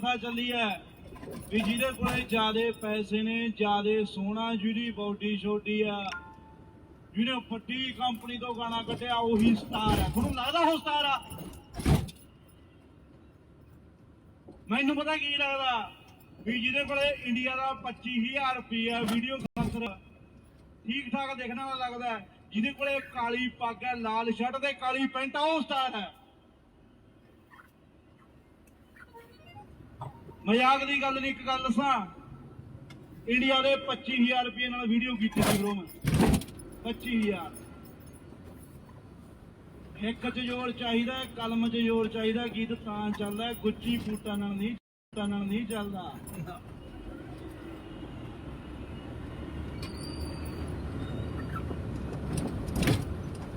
ਕਥਾ ਚੱਲੀ ਹੈ। ਵੀ ਜਿਹਦੇ ਕੋਲੇ ਜਿਆਦੇ ਪੈਸੇ ਨੇ, ਜਿਆਦੇ ਸੋਹਣਾ ਜਿਹਦੀ ਬੌਡੀ ਛੋਟੀ ਆ। ਜਿਹਨੇ ਵੱਡੀ ਕੰਪਨੀ ਤੋਂ ਗਾਣਾ ਕੱਢਿਆ, ਉਹੀ ਸਟਾਰ ਹੈ ਤੁਹਾਨੂੰ ਲੱਗਦਾ ਉਹ ਸਟਾਰ ਆ? ਮੈਨੂੰ ਪਤਾ ਕੀ ਲੱਗਦਾ, ਵੀ ਜਿਹਦੇ ਕੋਲੇ ਇੰਡੀਆ ਦਾ 25000 ਰੁਪਇਆ ਵੀਡੀਓ ਖਾਤਰ ਠੀਕ ਠਾਕ ਦੇਖਣਾ ਲੱਗਦਾ ਜਿਹਦੇ ਕੋਲੇ ਕਾਲੀ ਪੱਗ ਹੈ, ਲਾਲ ਸ਼ਰਟ ਤੇ ਕਾਲੀ ਪੈਂਟ ਆ ਉਹ ਸਟਾਰ ਹੈ। ਮਜ਼ਾਕ ਦੀ ਗੱਲ ਨਹੀਂ, ਇੱਕ ਗੱਲ ਦੱਸਾਂ। ਇੰਡੀਆ ਦੇ 25000 ਰੁਪਏ ਨਾਲ ਵੀਡੀਓ ਕੀਤੀ ਸੀ ਬ్రో ਮੈਂ 25000 ਇੱਕ ਚ ਜ਼ੋਰ ਚਾਹੀਦਾ, ਕਲਮ ਚ ਜ਼ੋਰ ਚਾਹੀਦਾ, ਗੀਤ ਤਾਂ ਚੱਲਦਾ, ਗੁੱਚੀ ਫੂਟਾਂ ਨਾਲ ਨਹੀਂ ਫੂਟਾਂ ਨਾਲ ਨਹੀਂ ਚੱਲਦਾ।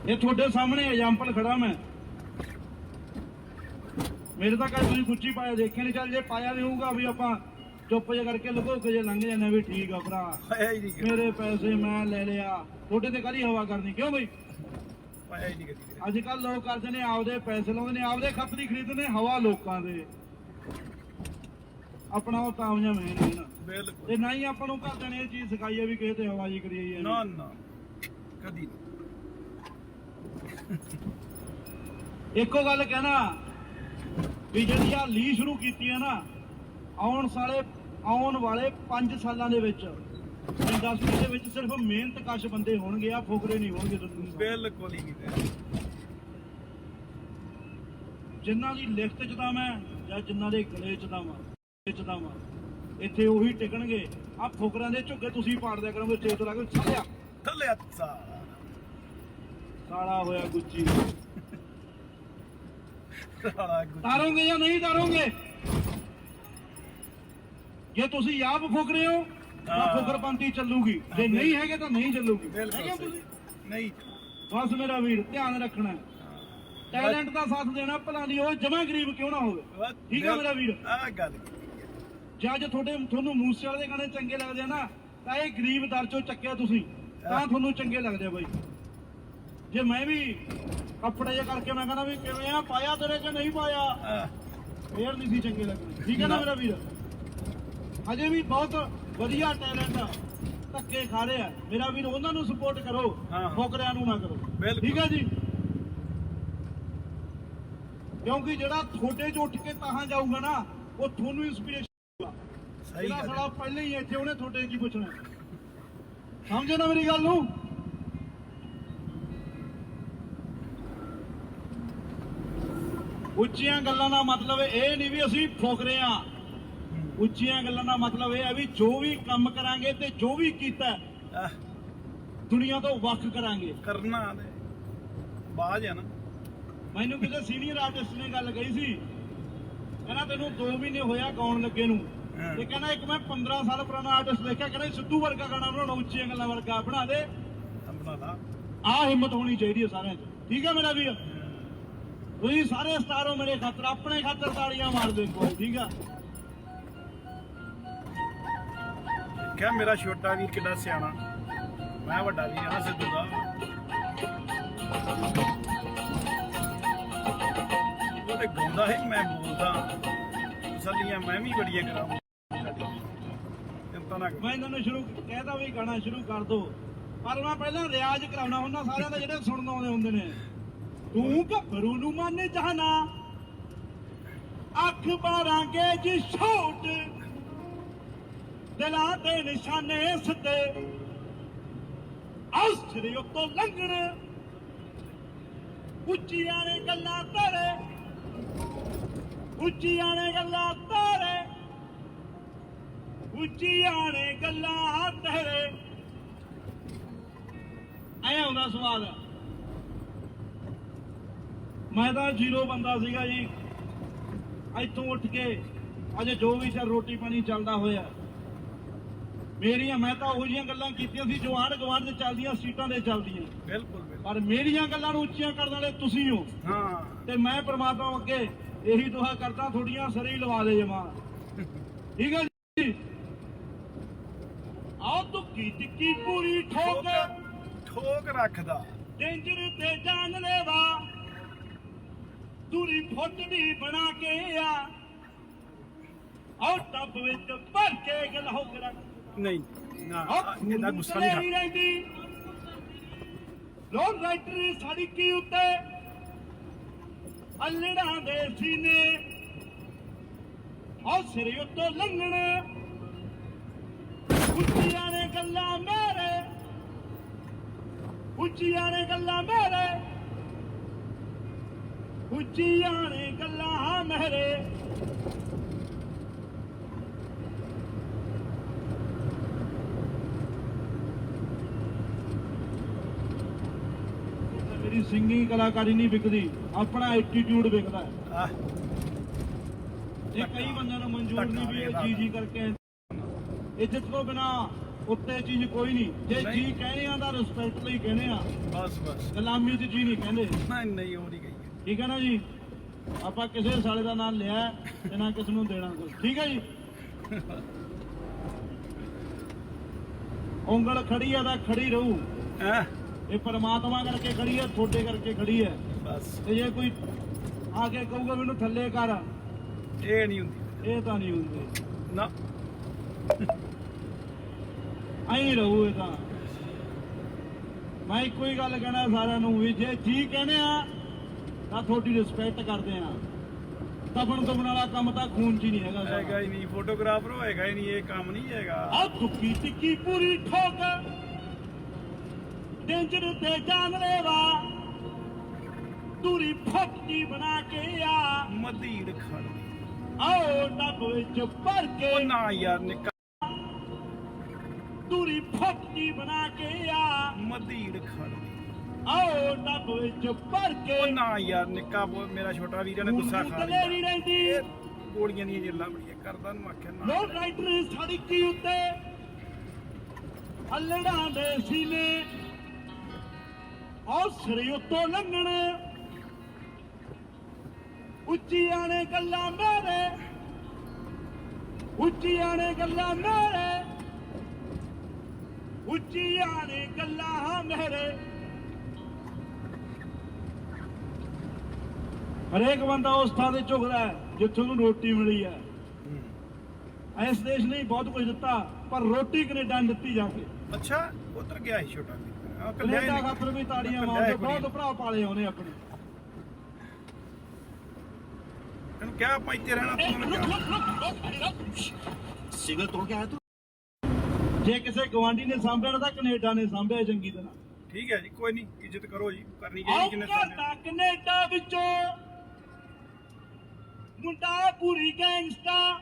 ਇਹ ਤੁਹਾਡੇ ਸਾਹਮਣੇ ਐਗਜ਼ਾਮਪਲ ਖੜਾ ਮੈਂ। ਮੇਰੇ ਤਾਂ ਕਦੇ ਤੁਸੀਂ ਗੁੱਚੀ ਪਾਇਆ ਦੇਖਿਆ ਨਹੀਂ ਚੱਲ ਜੇ ਪਾਇਆ ਨਹੀਂ ਹੋਊਗਾ ਵੀ ਆਪਾਂ ਚੁੱਪ ਜੇ ਕਰਕੇ ਲੁਕੋ ਕੇ ਜੇ ਲੰਘ ਜਾਂਦੇ ਵੀ ਠੀਕ ਆ ਭਰਾ। ਪਾਇਆ ਹੀ ਨਹੀਂ ਮੇਰੇ ਪੈਸੇ ਮੈਂ ਲੈ ਲਿਆ। ਤੁਹਾਡੇ ਤੇ ਕਾਹਦੀ ਹਵਾ ਕਰਨੀ? ਕਿਉਂ ਬਈ? ਪਾਇਆ ਹੀ ਨਹੀਂ ਕਦੀ ਅੱਜ ਕੱਲ ਲੋਕ ਕਰਦੇ ਨੇ ਆਪਦੇ ਪੈਸੇ ਲਾਉਂਦੇ ਨੇ ਆਪਦੇ ਖੱਤਰੀ ਖਰੀਦਦੇ ਨੇ ਹਵਾ ਲੋਕਾਂ ਦੇ। ਆਪਣਾ ਉਹ ਕਾਮਯਾਬ ਹੈ ਨਹੀਂ ਨਾ ਬਿਲਕੁਲ। ਤੇ ਨਾ ਹੀ ਆਪਾਂ ਨੂੰ ਘਰਦਿਆਂ ਨੇ ਇਹ ਚੀਜ਼ ਸਿਖਾਈ ਹੈ ਵੀ ਕਿਸੇ ਤੇ ਹਵਾ ਜੀ ਕਰੀਏ ਨਾ ਨਾ। ਕਦੀ ਨਹੀਂ। ਇੱਕੋ ਗੱਲ ਕਹਿਣਾ ਵੀ ਜਿਹੜੀ ਆ ਲੀ ਸ਼ੁਰੂ ਕੀਤੀ ਹੈ ਨਾ ਆਉਣ ਸਾਲੇ ਆਉਣ ਵਾਲੇ 5 ਸਾਲਾਂ ਦੇ ਵਿੱਚ ਇੰਡਸਟਰੀ ਦੇ ਵਿੱਚ ਸਿਰਫ ਮਿਹਨਤ ਕਸ਼ ਬੰਦੇ ਹੋਣਗੇ ਆ ਫੋਕਰੇ ਨਹੀਂ ਹੋਣਗੇ ਤੁਹਾਨੂੰ ਬਿਲਕੁਲ ਹੀ ਨਹੀਂ ਤੇ ਜਿਨ੍ਹਾਂ ਦੀ ਲਿਖਤ ਚ ਤਾਂ ਮੈਂ ਜਾਂ ਜਿਨ੍ਹਾਂ ਦੇ ਗਲੇ ਚ ਤਾਂ ਮੈਂ ਚ ਤਾਂ ਮੈਂ ਇੱਥੇ ਉਹੀ ਟਿਕਣਗੇ। ਆ ਫੋਕਰਾਂ ਦੇ ਝੁੱਗੇ ਤੁਸੀਂ ਪਾੜ ਦਿਆ ਕਰੋਗੇ ਚੇਤ ਲਾ ਕੇ ਛੱਲਿਆ ਥੱਲੇ ਅੱਛਾ ਸਾਲਾ ਹੋਇਆ ਗੁੱਜੀ। ਤਾਰੋਗੇ ਜਾਂ ਨਹੀਂ ਤਾਰੋਗੇ ਜੇ ਤੁਸੀਂ ਆਪ ਫੁਕ ਰਹੇ ਹੋ ਤਾਂ। ਫੁਕਰਪੰਤੀ ਚੱਲੂਗੀ। ਜੇ ਨਹੀਂ ਹੈਗੇ ਤਾਂ ਨਹੀਂ ਚੱਲੂਗੀ। ਨਹੀਂ। ਬਸ ਮੇਰਾ ਵੀਰ ਧਿਆਨ ਰੱਖਣਾ ਟੈਲੈਂਟ ਦਾ ਸਾਥ ਦੇਣਾ ਭਲਾ ਦੀ ਉਹ ਜਮਾ ਗਰੀਬ ਕਿਉਂ ਨਾ ਹੋਵੇ? ਠੀਕ ਹੈ ਮੇਰਾ ਵੀਰ? ਆ ਗੱਲ। ਜੇ ਅੱਜ ਤੁਹਾਡੇ ਤੁਹਾਨੂੰ ਮੂਸੇ ਵਾਲੇ ਦੇ ਗਾਣੇ ਚੰਗੇ ਲੱਗਦੇ ਆ ਨਾ ਤਾਂ ਇਹ ਗਰੀਬ ਦਰ ਚੋਂ ਚੱਕਿਆ ਤੁਸੀਂ ਤਾਂ ਤੁਹਾਨੂੰ ਚੰਗੇ ਲੱਗਦੇ ਆ ਬਾਈ। ਜੇ ਮੈਂ ਵੀ ਕੱਪੜੇ ਜੇ ਕਰਕੇ ਮੈਂ ਕਹਿੰਦਾ ਵੀ ਕਿਵੇਂ ਆ? ਪਾਇਆ ਤੇਰੇ ਕਿ ਨਹੀਂ ਪਾਇਆ? ਫੇਰ ਨਹੀਂ ਸੀ ਚੰਗੇ ਲੱਗਣੇ ਠੀਕ ਹੈ ਨਾ ਮੇਰਾ ਵੀਰ? ਅਜੇ ਵੀ ਬਹੁਤ ਵਧੀਆ ਟੈਲੈਂਟ ਧੱਕੇ ਖਾ ਰਹੇ ਆ ਮੇਰਾ ਵੀਰ ਉਹਨਾਂ ਨੂੰ ਸਪੋਰਟ ਕਰੋ। ਫੋਕਰਿਆਂ ਨੂੰ ਨਾ ਕਰੋ। ਠੀਕ ਹੈ ਜੀ? ਕਿਉਂਕਿ ਜਿਹੜਾ ਤੁਹਾਡੇ ਚ ਉੱਠ ਕੇ ਤਾਹਾਂ ਜਾਊਗਾ ਨਾ ਉਹ ਤੁਹਾਨੂੰ ਇਨਸਪੀਰੇਸ਼ਨ ਹੋਊਗਾ ਸਹੀ ਗੱਲ ਹੈ। ਪਹਿਲੇ ਹੀ ਇੱਥੇ ਉਹਨੇ ਤੁਹਾਡੇ ਕੀ ਪੁੱਛਣਾ ਸਮਝੇ ਨਾ ਮੇਰੀ ਗੱਲ ਨੂੰ? ਉੱਚੀਆਂ ਗੱਲਾਂ ਦਾ ਮਤਲਬ ਇਹ ਨਹੀਂ ਵੀ ਅਸੀਂ ਫੋਕਰੇ ਆ ਉੱਚੀਆਂ ਗੱਲਾਂ ਦਾ ਮਤਲਬ ਇਹ ਹੈ ਵੀ ਜੋ ਵੀ ਕੰਮ ਕਰਾਂਗੇ ਤੇ ਜੋ ਵੀ ਕੀਤਾ ਦੁਨੀਆ ਤੋਂ ਵੱਖ ਕਰਾਂਗੇ। ਕਰਨਾ ਤੇ ਬਾਜ ਹੈ ਨਾ। ਮੈਨੂੰ ਕਿਸੇ ਸੀਨੀਅਰ ਆਰਟਿਸਟ ਨੇ ਗੱਲ ਕਹੀ ਸੀ। ਕਹਿੰਦਾ ਤੈਨੂੰ 2 ਮਹੀਨੇ ਹੋਇਆ ਗਾਉਣ ਲੱਗੇ ਨੂੰ। ਤੇ ਕਹਿੰਦਾ ਇੱਕ ਮੈਂ 15 ਸਾਲ ਪੁਰਾਣਾ ਆਰਟਿਸਟ ਦੇਖਿਆ ਕਹਿੰਦਾ ਸਿੱਧੂ ਵਰਗਾ ਗਾਣਾ ਬਣਾਉਣਾ ਉੱਚੀਆਂ ਗੱਲਾਂ ਵਰਗਾ ਬਣਾ ਦੇ। ਬਣਾ ਲਾ। ਆਹ ਹਿੰਮਤ ਹੋਣੀ ਚਾਹੀਦੀ ਹੈ ਸਾਰਿਆਂ 'ਚ। ਠੀਕ ਹੈ ਮੇਰਾ ਵੀਰ? ਤੁਸੀਂ ਸਾਰੇ ਸਟਾਰ ਮੇਰੇ ਖਾਤਰ ਆਪਣੇ ਖਾਤਰ ਤਾੜੀਆਂ ਮਾਰ ਦਿਓ ਵਾਰ ਠੀਕ ਆ? ਕਿਹਾ ਮੇਰਾ ਛੋਟਾ ਵੀਰ ਕਿੱਡਾ ਸਿਆਣਾ? ਮੈਂ ਵੱਡਾ ਵੀਰ ਆ ਸਿੱਧੂ ਦਾ। ਉਹ ਤੇ ਗਾਉਂਦਾ ਹੈ ਮੈਂ ਬੋਲਦਾ। ਤਸੱਲੀਆਂ ਮੈਂ ਵੀ ਬੜੀਆਂ ਕਰਾਂ। ਚਿੰਤਾ ਨਾ ਕਰ। ਮੈਂ ਇਹਨਾਂ ਨੂੰ ਸ਼ੁਰੂ ਕਹਿਦਾ ਵੀ ਗਾਣਾ ਸ਼ੁਰੂ ਕਰ ਦੋ। ਪਰ ਮੈਂ ਪਹਿਲਾਂ ਰਿਆਜ਼ ਕਰਾਉਣਾ ਹੁੰਦਾ ਸਾਰਿਆਂ ਦਾ ਜਿਹੜੇ ਸੁਣਨ ਆਉਂਦੇ ਹੁੰਦੇ ਨੇ। ਤੂੰ ਘੱਭਰੂ ਨੂੰ ਮੰਨ ਜਾਣਾ। ਅੱਖ ਬਾਰਾਂਗੇ ਜੀ ਛੋਟ। ਦਿਲਾਂ ਦੇ ਨਿਸ਼ਾਨੇ ਸਤੇ। ਆਸਰੇ ਉੱਤੋਂ ਲੰਘਣ ਉੱਚੀਆਂ ਨੇ ਗੱਲਾਂ ਤੇਰੇ ਉੱਚੀਆਂ ਨੇ ਗੱਲਾਂ ਤੇਰੇ ਉੱਚੀਆਂ ਨੇ ਗੱਲਾਂ ਤੇਰੇ ਐ ਆਉਂਦਾ ਸਵਾਦ ਮੈਂ ਤਾਂ ਜ਼ੀਰੋ ਬੰਦਾ ਸੀਗਾ ਜੀ। ਇੱਥੋਂ ਉੱਠ ਕੇ ਅਜੇ ਜੋ ਵੀ ਚੱਲ ਰੋਟੀ ਪਾਣੀ ਚੱਲਦਾ ਹੋਇਆ। ਮੇਰੀਆਂ ਮੈਂ ਤਾਂ ਉਹੋ ਜਿਹੀਆਂ ਗੱਲਾਂ ਕੀਤੀਆਂ ਸੀ ਜੋ ਆਂਢ ਗੁਆਂਢ 'ਚ ਚੱਲਦੀਆਂ ਸੀਟਾਂ ਦੇ ਚੱਲਦੀਆਂ। ਬਿਲਕੁਲ ਬਿਲਕੁਲ। ਪਰ ਮੇਰੀਆਂ ਗੱਲਾਂ ਨੂੰ ਉੱਚੀਆਂ ਕਰਨ ਵਾਲੇ ਤੁਸੀਂ ਹੋ। ਹਾਂ। ਤੇ ਮੈਂ ਪ੍ਰਮਾਤਮਾ ਅੱਗੇ ਇਹੀ ਦੁਆ ਕਰਦਾ ਥੋੜੀਆਂ ਸਰੀ ਲਵਾ ਦੇ ਜਮਾ। ਠੀਕ ਹੈ ਜੀ? ਆਹ ਤੁੱਕੀ ਟਿੱਕੀ ਪੂਰੀ ਠੋਕ। ਠੋਕ ਰੱਖਦਾ। ਡੇਂਜਰ ਤੇ ਜਾਨ ਲੈਵਾ। ਦੂਰੀ ਫੁੱਟ ਦੀ ਬਣਾ ਕੇ ਆ। ਉਹ ਟੱਬ ਵਿੱਚ ਭਰ ਕੇ ਗਲਾਹੋ ਕਰਾ ਨਹੀਂ ਨਾ ਇਹਦਾ ਗੁੱਸਾ ਨਹੀਂ ਰਹਿੰਦੀ। ਲੋਨ ਰਾਈਟਰ ਸਾਡੀ ਕੀ ਉੱਤੇ? ਅਲੜਾਂ ਦੇ ਸੀਨੇ। ਆ ਸਿਰ ਉੱਤੋਂ ਲੰਘਣ। ਉੱਚੀਆਂ ਨੇ ਗੱਲਾਂ ਮੇਰੇ। ਉੱਚੀਆਂ ਨੇ ਗੱਲਾਂ ਮੇਰੇ। ਉੱਚੀਆਂ ਨੇ ਗੱਲਾਂ ਮੇਰੇ ਮੇਰੀ ਸਿੰਗਿੰਗ ਕਲਾਕਾਰੀ ਨਹੀਂ ਵਿਕਦੀ ਆਪਣਾ ਐਟੀਟਿਊਡ ਵਿਕਦਾ ਹੈ। ਇਹ ਕਈ ਬੰਦਿਆਂ ਨੂੰ ਮਨਜ਼ੂਰ ਨਹੀਂ ਵੀ ਇਹ ਜੀ ਜੀ ਕਰਕੇ ਇੱਜ਼ਤ ਤੋਂ ਬਿਨਾ ਉੱਤੇ ਚੀਜ਼ ਕੋਈ ਨਹੀਂ। ਜੇ। ਜੀ ਕਹਿੰਦੇ ਆ ਤਾਂ ਰਿਸਪੈਕਟ ਲਈ ਕਹਿੰਦੇ ਆ। ਬਸ ਬਸ। ਗੁਲਾਮੀ ਤੇ ਜੀ ਨਹੀਂ ਕਹਿੰਦੇ। ਨਹੀਂ ਨਹੀਂ ਨਹੀਂ ਗਈ ਠੀਕ ਹੈ ਨਾ ਜੀ? ਆਪਾਂ ਕਿਸੇ ਸਾਲੇ ਦਾ ਨਾਮ ਲਿਆ ਤੇ ਨਾ ਕਿਸ ਨੂੰ ਦੇਣਾ ਕੋਈ। ਠੀਕ ਹੈ ਜੀ? ਉਂਗਲ ਖੜੀ ਆ ਤਾਂ ਖੜੀ ਰਹੂ। ਹਾਂ? ਇਹ ਪਰਮਾਤਮਾ ਕਰਕੇ ਖੜੀ ਹੈ ਤੁਹਾਡੇ ਕਰਕੇ ਖੜੀ ਹੈ। ਬਸ। ਤੇ ਜੇ ਕੋਈ ਆ ਕੇ ਕਹੂਗਾ ਮੈਨੂੰ ਥੱਲੇ ਕਰ ਇਹ ਨਹੀਂ ਹੁੰਦੀ। ਇਹ ਤਾਂ ਨਹੀਂ ਹੁੰਦੇ। ਨਾ। ਐਂ ਰਹੂ ਇਹ ਤਾਂ। ਮੈਂ ਹੀ ਗੱਲ ਕਹਿਣਾ ਸਾਰਿਆਂ ਨੂੰ ਵੀ ਜੇ ਜੀ ਕਹਿੰਦੇ ਆ ਤਾਂ ਤੁਹਾਡੀ ਰਿਸਪੈਕਟ ਕਰਦੇ ਆ। ਤਪਣ ਤਪਣ ਵਾਲਾ ਕੰਮ ਤਾਂ ਖੂਨ ਚ ਹੀ ਨਹੀਂ ਹੈਗਾ ਹੈਗਾ ਹੀ ਨਹੀਂ ਫੋਟੋਗ੍ਰਾਫਰ ਹੋਏਗਾ ਹੀ ਨਹੀਂ ਇਹ ਕੰਮ ਨਹੀਂ ਹੈਗਾ। ਆ ਤੁੱਕੀ ਟਿੱਕੀ ਪੂਰੀ ਠੋਕ। ਡੇਂਜਰ ਤੇ ਜਾਣਲੇ ਵਾ ਦੂਰੀ ਫੱਟੀ ਬਣਾ ਕੇ ਆ। ਮਦੀੜ ਖੜ। ਆਓ ਟੱਬ ਵਿੱਚ ਭਰ ਉਹ ਕੇ ਨਾ ਯਾਰ ਨਿੱਕਾ ਦੂਰੀ ਫੱਟੀ ਬਣਾ ਕੇ ਆ। ਮਦੀੜ ਖੜ। ਆਓ ਟੱਬ ਵਿੱਚ ਭਰ ਕੇ। ਉਹ ਨਾ ਯਾਰ ਨਿੱਕਾ ਬੋ- ਮੇਰਾ ਛੋਟਾ ਵੀਰ ਨੇ ਗੁੱਸਾ ਖਾ ਲਿਆ। ਦਲੇਰੀ ਰਹਿੰਦੀ। ਇਹ ਗੋਲੀਆਂ ਦੀਆਂ ਜੇਲਾਂ ਬੜੀਆਂ ਕਰਦਾ ਨੂੰ ਆਖਿਆ ਨਾ ਲੋਕ ਰਾਈਟਰ ਸੜਕੀ ਉੱਤੇ? ਅਲੜਾਂ ਦੇ ਸੀਨੇ। ਔਰ ਸਿਰੇ ਉੱਤੋਂ ਲੰਘਣ। ਉੱਚੀਆਂ ਨੇ ਗੱਲਾਂ ਮੇਰੇ। ਉੱਚੀਆਂ ਨੇ ਗੱਲਾਂ ਮੇਰੇ। ਉੱਚੀਆਂ ਨੇ ਗੱਲਾਂ ਮੇਰੇ। ਹਰੇਕ ਬੰਦਾ ਉਸ ਥਾਂ ਤੇ ਝੁਕਦਾ ਹੈ ਜਿੱਥੋਂ ਨੂੰ ਰੋਟੀ ਮਿਲੀ ਹੈ। ਇਸ ਦੇਸ਼ ਨੇ ਬਹੁਤ ਕੁਝ ਦਿੱਤਾ ਪਰ ਰੋਟੀ ਕੈਨੇਡਾ ਨੇ ਦਿੱਤੀ ਜਾ ਕੇ। ਅੱਛਾ ਉਧਰ ਗਿਆ ਸੀ ਛੋਟਾ ਆ ਕੈਨੇਡਾ। ਖਾਤਰ ਵੀ ਤਾੜੀਆਂ ਮਾਰਦੇ। ਬਹੁਤ ਭਰਾ ਪਾਲੇ ਉਹਨੇ ਆਪਣੇ। ਤੈਨੂੰ ਕਿਹਾ ਆਪਾਂ ਇੱਥੇ ਰਹਿਣਾ ਤੂੰ ਮੈਨੂੰ ਕਿਹਾ। ਸਿਗਲ ਤੋੜ ਕੇ ਆਇਆ ਤੂੰ? ਜੇ ਕਿਸੇ ਗਵਾਂਢੀ ਨੇ ਸਾਂਭਿਆ ਤਾਂ ਕੈਨੇਡਾ ਨੇ ਸਾਂਭਿਆ ਚੰਗੀ ਤਰ੍ਹਾਂ। ਠੀਕ ਹੈ ਜੀ ਕੋਈ ਨਹੀਂ ਇੱਜ਼ਤ ਕਰੋ ਜੀ ਕਰਨੀ ਚਾਹੀਦੀ ਕਿੰਨੇ ਕੈਨੇਡਾ ਵਿੱਚੋਂ ਮੁੰਡਾ ਪੂਰੀ ਗੈਂਗਸਟਾ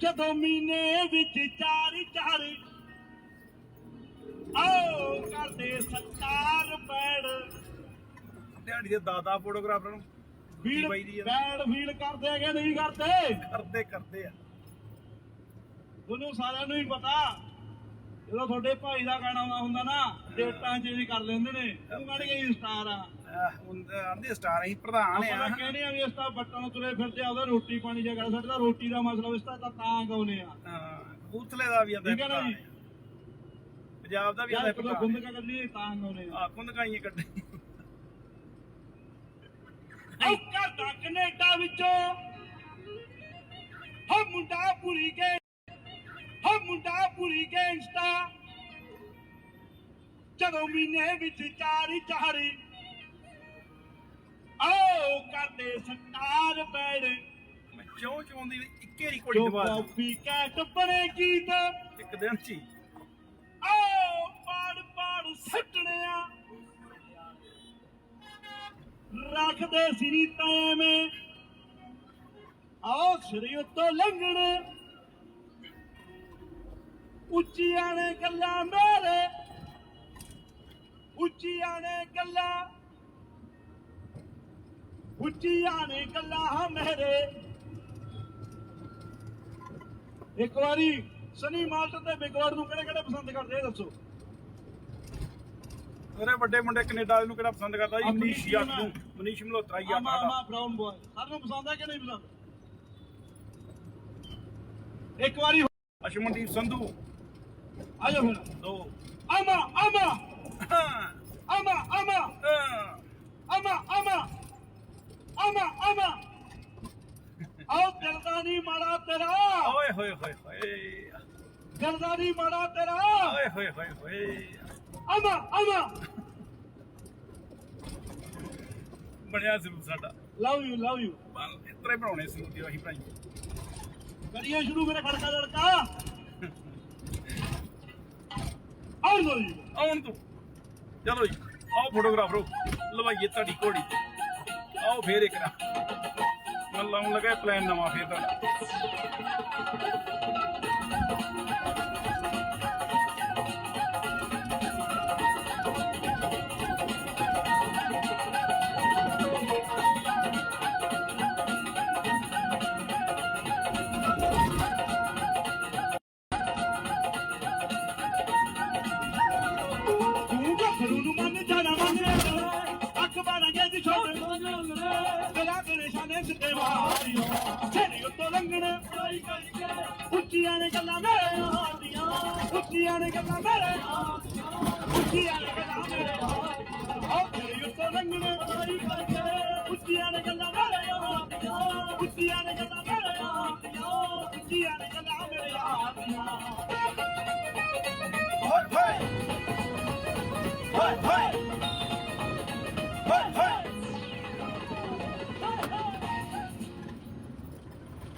ਜਦੋਂ ਮਹੀਨੇ ਵਿੱਚ ਚਾਰ ਚਾਰ। ਆਓ ਕਰਦੇ ਸੱਤਾਰ ਪੈੜ ਦਿਹਾੜੀ ਦੇ ਦਾਦਾ ਫੋਟੋਗ੍ਰਾਫਰ ਨੂੰ। ਫੀਲ ਬਾਈ ਦੀ ਆ। ਪੈੜ ਫੀਲ ਕਰਦੇ ਹੈਗੇ ਨਹੀਂ ਕਰਦੇ? ਕਰਦੇ ਕਰਦੇ ਆ। ਤੁਹਾਨੂੰ ਸਾਰਿਆਂ ਨੂੰ ਹੀ ਪਤਾ ਜਦੋਂ ਤੁਹਾਡੇ ਭਾਈ ਦਾ ਗਾਣਾ ਆਉਂਦਾ ਹੁੰਦਾ ਨਾ ਡੇਟਾਂ ਚੇਂਜ ਕਰ ਲੈਂਦੇ ਨੇ। ਉਹ ਕੱਢ ਗਈ ਸਟਾਰ ਆ। ਆਂਦੇ ਸਟਾਰ ਅਸੀਂ ਪ੍ਰਧਾਨ ਆਪਾਂ ਆ। ਤਾਂ ਕਹਿੰਦੇ ਆ ਵੀ ਇਸ ਤਾਂ ਬੱਟਾਂ ਨੂੰ ਤੁਰੇ ਫਿਰਦੇ ਆ ਉਹਦਾ ਰੋਟੀ ਪਾਣੀ ਜਗਾ ਸਾਡੇ ਦਾ ਰੋਟੀ ਦਾ ਮਸਲਾ ਇਸ ਤਾਂ ਤਾਂ ਗਾਉਨੇ ਆ? ਹਾਂ, ਕਪੂਰਥਲੇ ਦਾ ਵੀ ਆਂਦਾ ਠੀਕ ਹੈ ਨਾ ਜੀ? ਪੰਜਾਬ ਦਾ ਵੀ ਜਾਂ ਆਂਦਾ ਇੱਕ ਦੋ ਗੁੰਦ ਕਾ ਕੱਢੀ ਤਾਂ ਗਾਉਨੇ ਆ? ਆ ਕੁੰਦ ਕਾਈਆਂ ਕੱਢੇ? ਉਹ ਕਰਦਾ ਕੈਨੇਡਾ ਵਿੱਚੋਂ ਹੋ ਮੁੰਡਾ ਪੂਰੀ ਗਏ ਹੋ ਮੁੰਡਾ ਪੂਰੀ ਗੈਂਗਸਟਾ ਜਦੋਂ ਮਹੀਨੇ ਵਿੱਚ ਚਾਰੀ ਚਾਰੀ ਆਓ ਕਰਦੇ ਸਟਾਰ ਪੈੜ ਮੈਂ ਚੋਂ ਚੋਂਦੀ ਇੱਕੇ ਰੀ ਕੋੜੀ ਜੋ ਦਵਾ ਕਾਪੀ ਕੈਟ ਬਣੇ ਗੀਤ। ਇੱਕ ਦਿਨ ਚ ਹੀ। ਆਓ ਪਾੜ ਪਾੜ ਸੱਟਣਿਆ। ਰੱਖਦੇ ਸਿਰੀ ਤੈਵੇਂ ਆਓ ਸਿਰੀ ਉੱਤੋਂ ਲੰਘਣ। ਉੱਚੀਆਂ ਨੇ ਗੱਲਾਂ ਮੇਰੇ। ਉੱਚੀਆਂ ਨੇ ਗੱਲਾਂ ਉੱਚੀਆਂ ਨੇ ਗੱਲਾਂ ਮੇਰੇ ਇੱਕ ਵਾਰੀ ਸਨੀ ਮਾਲਟ ਤੇ ਬਿਗਵਰਡ ਨੂੰ ਕਿਹੜੇ ਕਿਹੜੇ ਪਸੰਦ ਕਰਦੇ ਇਹ ਦੱਸੋ? ਉਹਦੇ ਵੱਡੇ ਮੁੰਡੇ ਕੈਨੇਡਾ ਵਾਲੇ ਨੂੰ ਕਿਹੜਾ ਪਸੰਦ ਕਰਦਾ ਜੀ? ਮਨੀਸ਼ ਯਾਦ ਨਾ। ਮਨੀਸ਼ ਮਲਹੋਤਰਾ ਹੀ ਆਮਾ ਆਮਾ ਬ੍ਰਾਊਨ ਬॉय ਸਾਰਿਆਂ ਨੂੰ ਪਸੰਦ ਹੈ ਕਿ ਨਹੀਂ ਪਸੰਦ? ਇੱਕ ਵਾਰੀ ਅਸ਼ਮਨਦੀਪ ਸੰਧੂ। ਆ ਜਾਓ ਫਿਰ। ਦੋ। ਆਮਾ ਆਮਾ। ਆਮਾ ਆਮਾ। ਆਮਾ ਆਮਾ। ਆਮਾ ਆਮਾ ਆਓ ਦਿਲ ਦਾ ਗਰਦਾ ਨਹੀਂ ਮਾੜਾ ਤੇਰਾ। ਓਏ ਹੋਏ ਹੋਏ ਹੋਏ। ਗਰਦਾ ਨਹੀਂ ਮਾੜਾ ਤੇਰਾ। ਓਏ ਹੋਏ ਹੋਏ ਹੋਏ। ਅਮਾ ਅਮਾ। ਬਣਿਆ ਜ਼ਰੂਰ ਸਾਡਾ। ਲਵ ਯੂ ਲਵ ਯੂ ਬਣ ਇਤਰੇ ਬਣਾਉਣੇ ਸੀ ਤੇ ਅਸੀਂ ਭਾਈ ਕਰੀਏ ਸ਼ੁਰੂ ਮੇਰੇ ਖੜਕਾ ਲੜਕਾ। ਆਉ ਲੋ ਜੀ। ਆਉਣ ਚਲੋ ਜੀ ਆਓ ਫੋਟੋਗ੍ਰਾਫਰੋ ਲਵਾਈਏ ਤੁਹਾਡੀ ਘੋੜੀ। ਆਓ ਫੇਰ ਇੱਕ ਨਾ। ਮੈਂ ਲਾਉਣ ਲੱਗਾ ਪਲਾਨ ਨਵਾਂ ਫੇਰ ਤਾਂ। ਉੱਤੋਂ ਲੰਘਣ ਉੱਚੀਆਂ ਨੇ ਗੱਲਾਂ ਮੇਰੇ ਆਉਂਦੀਆਂ ਉੱਚੀਆਂ ਨੇ ਗੱਲਾਂ ਮੇਰੇ ਆਉਂਦੀਆਂ ਉੱਚੀਆਂ ਨੇ ਗੱਲਾਂ ਮੇਰੇ ਆਉਂਦੀਆਂ ਹੋਏ ਹੋਏ। ਹੋਏ ਹੋਏ।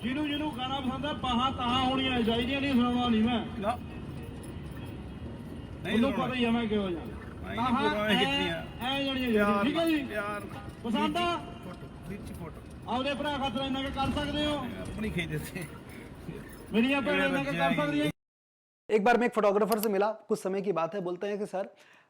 ਜਿਹਨੂੰ ਜਿਹਨੂੰ ਗਾਣਾ ਪਸੰਦ ਹੈ ਬਾਹਾਂ ਤਾਹਾਂ ਹੋਣੀਆਂ ਚਾਹੀਦੀਆਂ ਨਹੀਂ ਸੁਣਾਉਣਾ ਨਹੀਂ ਮੈਂ। ਨਾ। ਨਹੀਂ ਉਹਨੂੰ ਪਤਾ ਹੀ ਆ ਮੈਂ ਕਿਹੋ ਜਿਹਾ। ਨਹੀਂ, ਤਾਹਾਂ ਬੁਰਾਈਆਂ ਕੀਤੀਆਂ। ਐ ਜਣੀਆਂ ਪਿਆਰ ਠੀਕ ਹੈ ਜੀ ਪਿਆਰ ਪਸੰਦ ਆ? ਫੋਟੋ ਵਿੱਚ ਫੋਟੋ ਆਪਦੇ ਭਰਾ ਖਾਤਰ ਇੰਨਾ ਕੁ ਕਰ ਸਕਦੇ ਹੋ ਆਪਣੀ ਖੇਦੇ ਸੇ ਮੇਰੀਆਂ ਭੈਣਾਂ ਇੰਨਾ ਕੁ ਕਰ ਸਕਦੀਆਂ एक बार मैं एक फोटोग्राफर से मिला कुछ समय की बात है बोलते हैं कि सर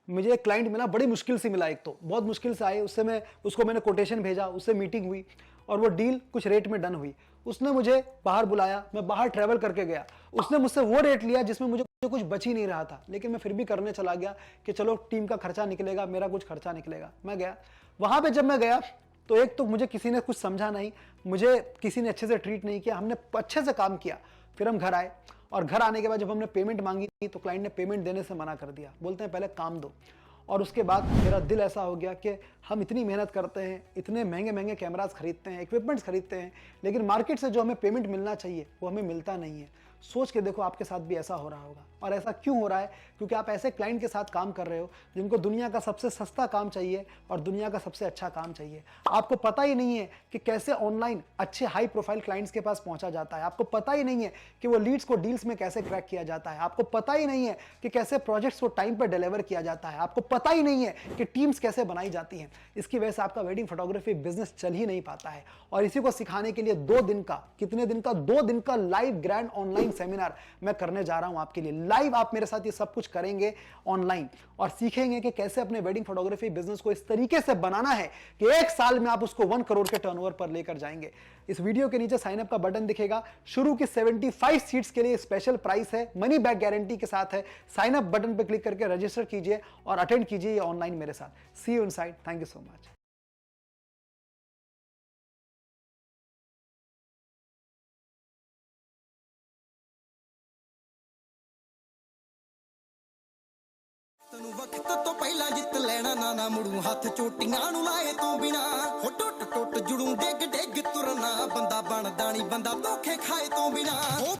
मुझे एक क्लाइंट मिला बड़ी मुश्किल से मिला एक तो बहुत मुश्किल से आए उससे मैं उसको मैंने कोटेशन भेजा उससे मीटिंग हुई और वो डील कुछ रेट में डन हुई उसने मुझे बाहर बुलाया मैं बाहर ट्रैवल करके गया उसने मुझसे वो रेट लिया जिसमें मुझे मुझे कुछ बच ही नहीं रहा था, लेकिन मैं फिर भी करने चला गया कि चलो टीम का खर्चा निकलेगा, मेरा कुछ खर्चा निकलेगा। मैं गया। वहाँ पे जब मैं गया तो एक तो मुझे किसी ने कुछ समझा नहीं, मुझे किसी ने अच्छे से ट्रीट नहीं किया, हमने अच्छे से काम किया। फिर हम घर आए और घर आने के बाद जब हमने पेमेंट मांगी थी तो क्लाइंट ने पेमेंट देने से मना कर दिया। बोलते हैं, पहले काम दो। और उसके बाद मेरा दिल ऐसा हो गया कि हम इतनी मेहनत करते हैं, इतने महँगे महँगे कैमराज खरीदते हैं इक्विपमेंट्स खरीदते हैं, लेकिन मार्केट से जो हमें पेमेंट मिलना चाहिए, वो हमें मिलता नहीं है। सोच के देखो आपके साथ भी ऐसा हो रहा होगा। और ऐसा क्यों हो रहा है? क्योंकि आप ऐसे क्लाइंट के साथ काम कर रहे हो, जिनको दुनिया का सबसे सस्ता काम चाहिए और दुनिया का सबसे अच्छा काम चाहिए। आपको पता ही नहीं है कि कैसे ऑनलाइन अच्छे हाई प्रोफ़ाइल क्लाइंट्स के पास पहुँचा जाता है। आपको पता ही नहीं है कि वो लीड्स को डील्स में कैसे क्रैक किया जाता है। आपको पता ही नहीं है कि कैसे प्रोजेक्ट्स को टाइम पर डिलीवर किया जाता है। आपको पता ही नहीं है कि टीम्स कैसे बनाई जाती हैं। इसकी वजह से आपका वेडिंग फोटोग्राफी बिज़नेस चल ही नहीं पाता है। और इसी को सिखाने के लिए दो दिन का, कितने दिन का? दो दिन का लाइव ग्रैंड ऑनलाइन सेमिनार मैं करने जा रहा हूँ आपके लिए। लाइव आप मेरे साथ ये सब कुछ करेंगे ऑनलाइन और सीखेंगे कि कैसे अपने वेडिंग फोटोग्राफी बिज़नेस को इस तरीके से बनाना है कि एक साल में आप उसको वन करोड़ के टर्नओवर पर लेकर जाएँगे। इस वीडियो के नीचे साइन अप का बटन दिखेगा। शुरू की 75 सीट्स के लिए स्पेशल प्राइस है। मनी बैक गारंटी के साथ है। साइन अप बटन पर क्लिक करके रजिस्टर कीजिए और अटेंड कीजिए ऑनलाइन मेरे साथ। See you in thank Thank you so much. ਤੈਨੂੰ ਵਕਤ ਤੋਂ ਪਹਿਲਾਂ ਜਿੱਤ ਲੈਣਾ, ਨਾ ਨਾ, ਮੁੜੂ ਹੱਥ ਚੋਟੀਆਂ ਨੂੰ ਲਾਏ ਤੋਂ ਬਿਨਾ ਹੋ ਟੁੱਟ ਟੁੱਟ ਜੁੜੂ ਡਿੱਗ ਡਿੱਗ ਤੁਰਨਾ, ਬੰਦਾ ਬਣਦਾ ਨਹੀਂ ਬੰਦਾ ਧੋਖੇ ਖਾਏ ਤੋਂ ਬਿਨਾ ਹੋ